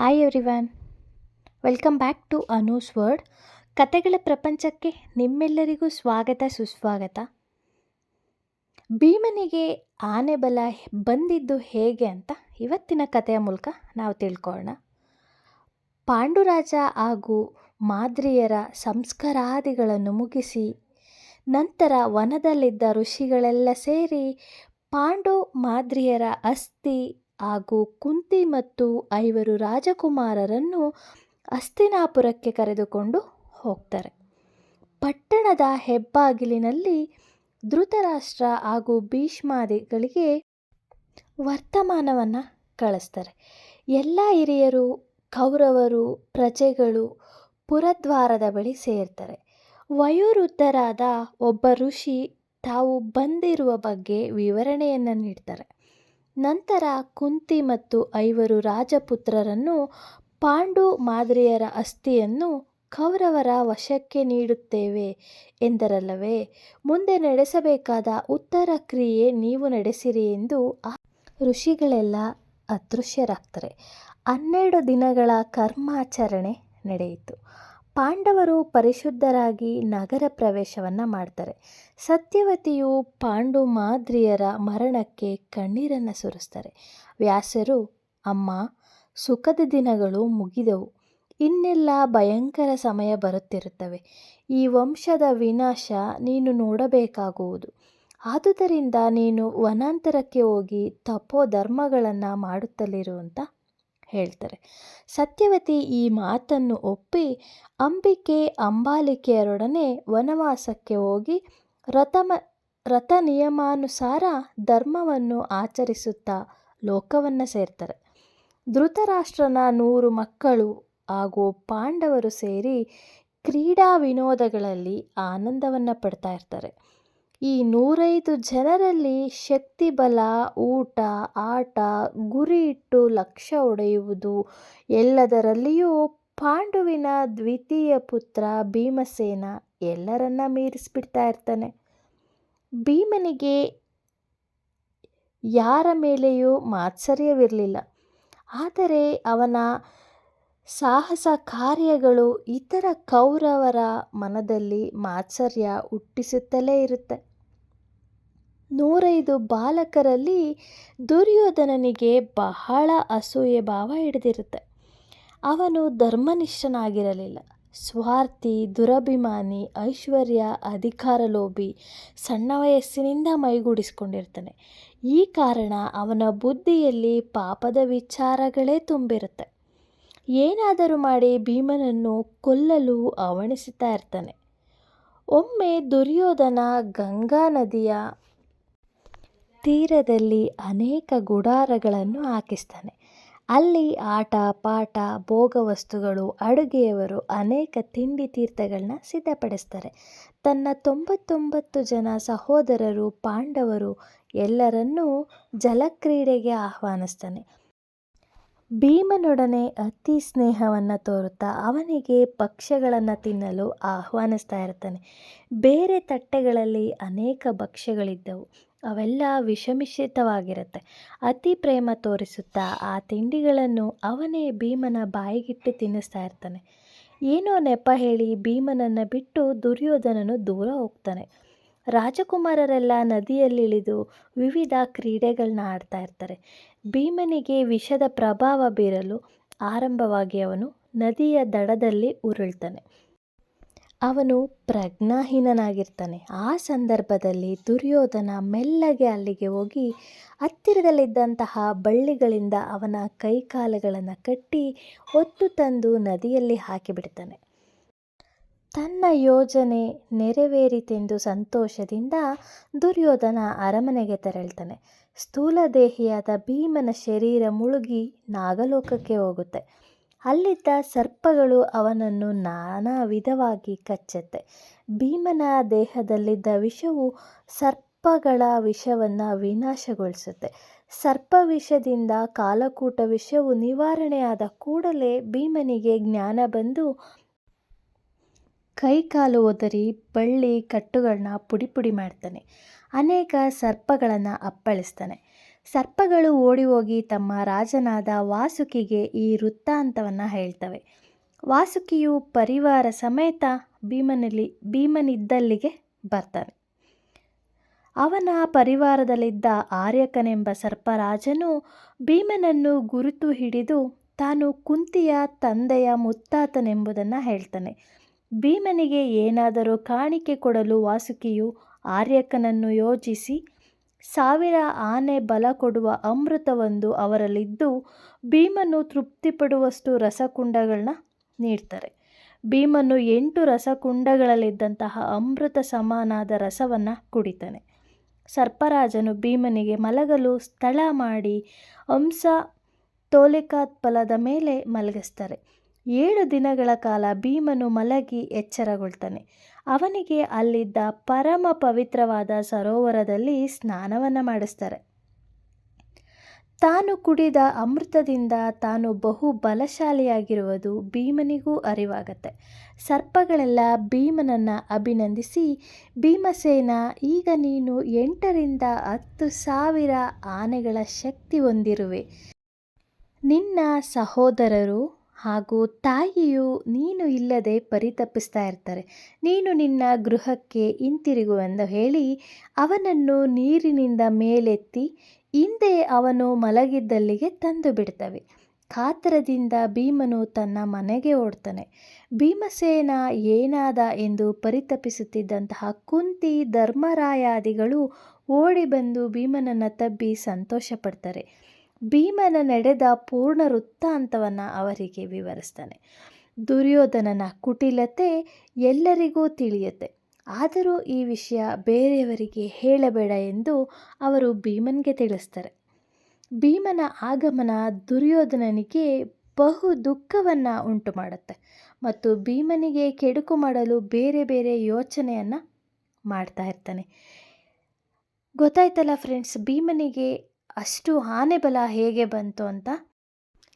Hi everyone welcome back to Anu's world ಕತೆಗಳ ಪ್ರಪಂಚಕ್ಕೆ ನಿಮ್ಮೆಲ್ಲರಿಗೂ ಸ್ವಾಗತ, ಸುಸ್ವಾಗತ. ಭೀಮನಿಗೆ ಆನೆ ಬಲ ಬಂದಿದ್ದು ಹೇಗೆ ಅಂತ ಇವತ್ತಿನ ಕಥೆಯ ಮೂಲಕ ನಾವು ತಿಳ್ಕೊಳ್ಳೋಣ. ಪಾಂಡುರಾಜ ಹಾಗೂ ಮಾದ್ರಿಯರ ಸಂಸ್ಕಾರಾದಿಗಳನ್ನು ಮುಗಿಸಿ ನಂತರ ವನದಲ್ಲಿದ್ದ ಋಷಿಗಳೆಲ್ಲ ಸೇರಿ ಪಾಂಡು ಮಾದ್ರಿಯರ ಅಸ್ಥಿ ಹಾಗೂ ಕುಂತಿ ಮತ್ತು ಐವರು ರಾಜಕುಮಾರರನ್ನು ಹಸ್ತಿನಾಪುರಕ್ಕೆ ಕರೆದುಕೊಂಡು ಹೋಗ್ತಾರೆ. ಪಟ್ಟಣದ ಹೆಬ್ಬಾಗಿಲಿನಲ್ಲಿ ಧೃತರಾಷ್ಟ್ರ ಹಾಗೂ ಭೀಷ್ಮಾದಿಗಳಿಗೆ ವರ್ತಮಾನವನ್ನು ಕಳಿಸ್ತಾರೆ. ಎಲ್ಲ ಹಿರಿಯರು, ಕೌರವರು, ಪ್ರಜೆಗಳು ಪುರದ್ವಾರದ ಬಳಿ ಸೇರ್ತಾರೆ. ವಯೋವೃದ್ಧರಾದ ಒಬ್ಬ ಋಷಿ ತಾವು ಬಂದಿರುವ ಬಗ್ಗೆ ವಿವರಣೆಯನ್ನು ನೀಡ್ತಾರೆ. ನಂತರ ಕುಂತಿ ಮತ್ತು ಐವರು ರಾಜಪುತ್ರರನ್ನು ಪಾಂಡು ಮಾದರಿಯರ ಅಸ್ಥಿಯನ್ನು ಕೌರವರ ವಶಕ್ಕೆ ನೀಡುತ್ತೇವೆ ಎಂದರಲ್ಲವೇ, ಮುಂದೆ ನಡೆಸಬೇಕಾದ ಉತ್ತರ ಕ್ರಿಯೆ ನೀವು ನಡೆಸಿರಿ ಎಂದು ಆ ಋಷಿಗಳೆಲ್ಲ ಅದೃಶ್ಯರಾಗ್ತಾರೆ. ಹನ್ನೆರಡು ದಿನಗಳ ಕರ್ಮಾಚರಣೆ ನಡೆಯಿತು. ಪಾಂಡವರು ಪರಿಶುದ್ಧರಾಗಿ ನಗರ ಪ್ರವೇಶವನ್ನು ಮಾಡ್ತಾರೆ. ಸತ್ಯವತಿಯು ಪಾಂಡು ಮಾದ್ರಿಯರ ಮರಣಕ್ಕೆ ಕಣ್ಣೀರನ್ನು ಸುರಿಸ್ತಾರೆ. ವ್ಯಾಸರು ಅಮ್ಮ, ಸುಖದ ದಿನಗಳು ಮುಗಿದವು. ಇನ್ನೆಲ್ಲ ಭಯಂಕರ ಸಮಯ ಬರುತ್ತಿರುತ್ತವೆ. ಈ ವಂಶದ ವಿನಾಶ ನೀನು ನೋಡಬೇಕಾಗುವುದು. ಆದುದರಿಂದ ನೀನು ವನಾಂತರಕ್ಕೆ ಹೋಗಿ ತಪೋ ಧರ್ಮಗಳನ್ನು ಮಾಡುತ್ತಲಿರು ಅಂತ ಹೇಳ್ತಾರೆ. ಸತ್ಯವತಿ ಈ ಮಾತನ್ನು ಒಪ್ಪಿ ಅಂಬಿಕೆ ಅಂಬಾಲಿಕೆಯರೊಡನೆ ವನವಾಸಕ್ಕೆ ಹೋಗಿ ರಥಮ, ರಥ ನಿಯಮಾನುಸಾರ ಧರ್ಮವನ್ನು ಆಚರಿಸುತ್ತಾ ಲೋಕವನ್ನು ಸೇರ್ತಾರೆ. ಧೃತರಾಷ್ಟ್ರನ ನೂರು ಮಕ್ಕಳು ಹಾಗೂ ಪಾಂಡವರು ಸೇರಿ ಕ್ರೀಡಾ ವಿನೋದಗಳಲ್ಲಿ ಆನಂದವನ್ನು ಪಡ್ತಾ ಇರ್ತಾರೆ. ಈ ನೂರೈದು ಜನರಲ್ಲಿ ಶಕ್ತಿ ಬಲ ಊಟ, ಆಟ, ಗುರಿ ಇಟ್ಟು ಲಕ್ಷ್ಯ ಒಡೆಯುವುದು. ಎಲ್ಲದರಲ್ಲಿಯೂ ಪಾಂಡುವಿನ ದ್ವಿತೀಯ ಪುತ್ರ ಭೀಮಸೇನ ಎಲ್ಲರನ್ನ ಮೀರಿಸ್ಬಿಡ್ತಾ ಇರ್ತಾನೆ. ಭೀಮನಿಗೆ ಯಾರ ಮೇಲೆಯೂ ಮಾತ್ಸರ್ಯವಿರಲಿಲ್ಲ. ಆದರೆ ಅವನ ಸಾಹಸ ಕಾರ್ಯಗಳು ಇತರ ಕೌರವರ ಮನದಲ್ಲಿ ಮಾತ್ಸರ್ಯ ಹುಟ್ಟಿಸುತ್ತಲೇ ಇರುತ್ತೆ. ನೂರೈದು ಬಾಲಕರಲ್ಲಿ ದುರ್ಯೋಧನನಿಗೆ ಬಹಳ ಅಸೂಯೆ ಭಾವ ಹಿಡಿದಿರುತ್ತೆ. ಅವನು ಧರ್ಮನಿಷ್ಠನಾಗಿರಲಿಲ್ಲ. ಸ್ವಾರ್ಥಿ, ದುರಭಿಮಾನಿ, ಐಶ್ವರ್ಯ, ಅಧಿಕಾರ ಲೋಭಿ, ಸಣ್ಣ ವಯಸ್ಸಿನಿಂದ ಮೈಗೂಡಿಸ್ಕೊಂಡಿರ್ತಾನೆ. ಈ ಕಾರಣ ಅವನ ಬುದ್ಧಿಯಲ್ಲಿ ಪಾಪದ ವಿಚಾರಗಳೇ ತುಂಬಿರುತ್ತೆ. ಏನಾದರೂ ಮಾಡಿ ಭೀಮನನ್ನು ಕೊಲ್ಲಲು ಅವಣಿಸುತ್ತಾ ಇರ್ತಾನೆ. ಒಮ್ಮೆ ದುರ್ಯೋಧನ ಗಂಗಾ ನದಿಯ ತೀರದಲ್ಲಿ ಅನೇಕ ಗುಡಾರಗಳನ್ನು ಹಾಕಿಸ್ತಾನೆ. ಅಲ್ಲಿ ಆಟ, ಪಾಠ ಭೋಗ ವಸ್ತುಗಳು ಅಡುಗೆಯವರು ಅನೇಕ ತಿಂಡಿ ತೀರ್ಥಗಳನ್ನ ಸಿದ್ಧಪಡಿಸ್ತಾರೆ. ತನ್ನ ತೊಂಬತ್ತೊಂಬತ್ತು ಜನ ಸಹೋದರರು, ಪಾಂಡವರು ಎಲ್ಲರನ್ನೂ ಜಲಕ್ರೀಡೆಗೆ ಆಹ್ವಾನಿಸ್ತಾನೆ. ಭೀಮನೊಡನೆ ಅತಿ ಸ್ನೇಹವನ್ನು ತೋರುತ್ತಾ ಅವನಿಗೆ ಭಕ್ಷ್ಯಗಳನ್ನು ತಿನ್ನಲು ಆಹ್ವಾನಿಸ್ತಾ ಇರ್ತಾನೆ. ಬೇರೆ ತಟ್ಟೆಗಳಲ್ಲಿ ಅನೇಕ ಭಕ್ಷ್ಯಗಳಿದ್ದವು. ಅವೆಲ್ಲ ವಿಷಮಿಶ್ರಿತವಾಗಿರುತ್ತೆ ಅತಿ ಪ್ರೇಮ ತೋರಿಸುತ್ತಾ ಆ ತಿಂಡಿಗಳನ್ನು ಅವನೇ ಭೀಮನ ಬಾಯಿಗಿಟ್ಟು ತಿನ್ನಿಸ್ತಾ ಇರ್ತಾನೆ. ಏನೋ ನೆಪ ಹೇಳಿ ಭೀಮನನ್ನು ಬಿಟ್ಟು ದುರ್ಯೋಧನನು ದೂರ ಹೋಗ್ತಾನೆ. ರಾಜಕುಮಾರರೆಲ್ಲ ನದಿಯಲ್ಲಿಳಿದು ವಿವಿಧ ಕ್ರೀಡೆಗಳನ್ನ ಆಡ್ತಾ ಇರ್ತಾರೆ. ಭೀಮನಿಗೆ ವಿಷದ ಪ್ರಭಾವ ಬೀರಲು ಆರಂಭವಾಗಿ ಅವನು ನದಿಯ ದಡದಲ್ಲಿ ಉರುಳ್ತಾನೆ. ಅವನು ಪ್ರಜ್ಞಾಹೀನನಾಗಿರ್ತಾನೆ. ಆ ಸಂದರ್ಭದಲ್ಲಿ ದುರ್ಯೋಧನ ಮೆಲ್ಲಗೆ ಅಲ್ಲಿಗೆ ಹೋಗಿ ಹತ್ತಿರದಲ್ಲಿದ್ದಂತಹ ಬಳ್ಳಿಗಳಿಂದ ಅವನ ಕೈಕಾಲುಗಳನ್ನು ಕಟ್ಟಿ ಹೊತ್ತು ತಂದು ನದಿಯಲ್ಲಿ ಹಾಕಿಬಿಡ್ತಾನೆ. ತನ್ನ ಯೋಜನೆ ನೆರವೇರಿತೆಂದು ಸಂತೋಷದಿಂದ ದುರ್ಯೋಧನ ಅರಮನೆಗೆ ತೆರಳ್ತಾನೆ. ಸ್ಥೂಲದೇಹಿಯಾದ ಭೀಮನ ಶರೀರ ಮುಳುಗಿ ನಾಗಲೋಕಕ್ಕೆ ಹೋಗುತ್ತೆ. ಅಲ್ಲಿದ್ದ ಸರ್ಪಗಳು ಅವನನ್ನು ನಾನಾ ವಿಧವಾಗಿ ಕಚ್ಚತ್ತೆ. ಭೀಮನ ದೇಹದಲ್ಲಿದ್ದ ವಿಷವು ಸರ್ಪಗಳ ವಿಷವನ್ನು ವಿನಾಶಗೊಳಿಸುತ್ತೆ. ಸರ್ಪ ವಿಷದಿಂದ ಕಾಲಕೂಟ ವಿಷವು ನಿವಾರಣೆಯಾದ ಕೂಡಲೇ ಭೀಮನಿಗೆ ಜ್ಞಾನ ಬಂದು ಕೈಕಾಲು ಒದರಿ ಬಳ್ಳಿ ಕಟ್ಟುಗಳನ್ನ ಪುಡಿ ಪುಡಿ ಮಾಡ್ತಾನೆ. ಅನೇಕ ಸರ್ಪಗಳನ್ನು ಅಪ್ಪಳಿಸ್ತಾನೆ. ಸರ್ಪಗಳು ಓಡಿ ಹೋಗಿ ತಮ್ಮ ರಾಜನಾದ ವಾಸುಕಿಗೆ ಈ ವೃತ್ತಾಂತವನ್ನು ಹೇಳ್ತವೆ. ವಾಸುಕಿಯು ಪರಿವಾರ ಸಮೇತ ಭೀಮನಲ್ಲಿ, ಭೀಮನಿದ್ದಲ್ಲಿಗೆ ಬರ್ತಾನೆ. ಅವನ ಪರಿವಾರದಲ್ಲಿದ್ದ ಆರ್ಯಕನೆಂಬ ಸರ್ಪರಾಜನು ಭೀಮನನ್ನು ಗುರುತು ಹಿಡಿದು ತಾನು ಕುಂತಿಯ ತಂದೆಯ ಮುತ್ತಾತನೆಂಬುದನ್ನು ಹೇಳ್ತಾನೆ. ಭೀಮನಿಗೆ ಏನಾದರೂ ಕಾಣಿಕೆ ಕೊಡಲು ವಾಸುಕಿಯು ಆರ್ಯಕನನ್ನು ಯೋಜಿಸಿ ಸಾವಿರ ಆನೆ ಬಲ ಕೊಡುವ ಅಮೃತವೊಂದು ಅವರಲ್ಲಿದ್ದು ಭೀಮನು ತೃಪ್ತಿಪಡುವಷ್ಟು ರಸಕುಂಡಗಳನ್ನ ನೀಡ್ತಾರೆ. ಭೀಮನು ಎಂಟು ರಸಕುಂಡಗಳಲ್ಲಿದ್ದಂತಹ ಅಮೃತ ಸಮಾನಾದ ರಸವನ್ನು ಕುಡಿತಾನೆ. ಸರ್ಪರಾಜನು ಭೀಮನಿಗೆ ಮಲಗಲು ಸ್ಥಳ ಮಾಡಿ ಹಂಸ ತೋಲಿಕಾತ್ಪಲದ ಮೇಲೆ ಮಲಗಿಸ್ತಾರೆ. ಏಳು ದಿನಗಳ ಕಾಲ ಭೀಮನು ಮಲಗಿ ಎಚ್ಚರಗೊಳ್ತಾನೆ. ಅವನಿಗೆ ಅಲ್ಲಿದ್ದ ಪರಮ ಪವಿತ್ರವಾದ ಸರೋವರದಲ್ಲಿ ಸ್ನಾನವನ್ನು ಮಾಡಿಸ್ತಾರೆ. ತಾನು ಕುಡಿದ ಅಮೃತದಿಂದ ತಾನು ಬಹು ಬಲಶಾಲಿಯಾಗಿರುವುದು ಭೀಮನಿಗೂ ಅರಿವಾಗತ್ತೆ. ಸರ್ಪಗಳೆಲ್ಲ ಭೀಮನನ್ನು ಅಭಿನಂದಿಸಿ, ಭೀಮಸೇನ, ಈಗ ನೀನು ಎಂಟರಿಂದ ಹತ್ತು ಸಾವಿರ ಆನೆಗಳ ಶಕ್ತಿ ಹೊಂದಿರುವೆ. ನಿನ್ನ ಸಹೋದರರು ಹಾಗೂ ತಾಯಿಯು ನೀನು ಇಲ್ಲದೆ ಪರಿತಪಿಸ್ತಾ ಇರ್ತಾರೆ. ನೀನು ನಿನ್ನ ಗೃಹಕ್ಕೆ ಹಿಂತಿರುಗು ಎಂದು ಹೇಳಿ ಅವನನ್ನು ನೀರಿನಿಂದ ಮೇಲೆತ್ತಿ ಹಿಂದೆ ಅವನು ಮಲಗಿದ್ದಲ್ಲಿಗೆ ತಂದು ಬಿಡ್ತವೆ. ಕಾತರದಿಂದ ಭೀಮನು ತನ್ನ ಮನೆಗೆ ಓಡ್ತಾನೆ. ಭೀಮಸೇನ ಏನಾದ ಎಂದು ಪರಿತಪಿಸುತ್ತಿದ್ದಂತಹ ಕುಂತಿ ಧರ್ಮರಾಯಾದಿಗಳು ಓಡಿ ಬಂದು ಭೀಮನನ್ನು ತಬ್ಬಿ ಸಂತೋಷ ಪಡ್ತಾರೆ ಭೀಮನ ನಡೆದ ಪೂರ್ಣ ವೃತ್ತಾಂತವನ್ನು ಅವರಿಗೆ ವಿವರಿಸ್ತಾನೆ. ದುರ್ಯೋಧನನ ಕುಟಿಲತೆ ಎಲ್ಲರಿಗೂ ತಿಳಿಯುತ್ತೆ. ಆದರೂ ಈ ವಿಷಯ ಬೇರೆಯವರಿಗೆ ಹೇಳಬೇಡ ಎಂದು ಅವರು ಭೀಮನ್ಗೆ ತಿಳಿಸ್ತಾರೆ. ಭೀಮನ ಆಗಮನ ದುರ್ಯೋಧನನಿಗೆ ಬಹು ದುಃಖವನ್ನು ಉಂಟು ಮಾಡುತ್ತೆ ಮತ್ತು ಭೀಮನಿಗೆ ಕೆಡುಕು ಮಾಡಲು ಬೇರೆ ಬೇರೆ ಯೋಚನೆಯನ್ನು ಮಾಡ್ತಾ ಇರ್ತಾನೆ. ಗೊತ್ತಾಯ್ತಲ್ಲ ಫ್ರೆಂಡ್ಸ್ ಭೀಮನಿಗೆ ಅಷ್ಟು ಆನೆ ಬಲ ಹೇಗೆ ಬಂತು ಅಂತ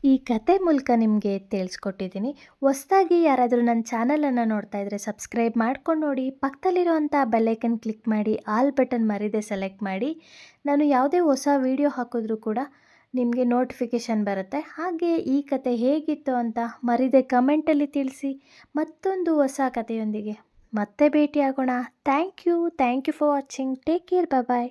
ಈ ಕತೆ ಮೂಲಕ ನಿಮಗೆ ತಿಳಿಸ್ಕೊಟ್ಟಿದ್ದೀನಿ. ಹೊಸ್ದಾಗಿ ಯಾರಾದರೂ ನನ್ನ ಚಾನಲನ್ನು ನೋಡ್ತಾ ಇದ್ದರೆ ಸಬ್ಸ್ಕ್ರೈಬ್ ಮಾಡ್ಕೊಂಡು ನೋಡಿ. ಪಕ್ಕದಲ್ಲಿರೋವಂಥ ಬೆಲ್ಲೈಕನ್ ಕ್ಲಿಕ್ ಮಾಡಿ, ಆಲ್ ಬಟನ್ ಮರಿದೆ ಸೆಲೆಕ್ಟ್ ಮಾಡಿ. ನಾನು ಯಾವುದೇ ಹೊಸ ವೀಡಿಯೋ ಹಾಕಿದ್ರೂ ಕೂಡ ನಿಮಗೆ ನೋಟಿಫಿಕೇಷನ್ ಬರುತ್ತೆ. ಹಾಗೆ ಈ ಕತೆ ಹೇಗಿತ್ತು ಅಂತ ಮರಿದೆ ಕಮೆಂಟಲ್ಲಿ ತಿಳಿಸಿ. ಮತ್ತೊಂದು ಹೊಸ ಕಥೆಯೊಂದಿಗೆ ಮತ್ತೆ ಭೇಟಿಯಾಗೋಣ. Thank you thank you for watching take care bye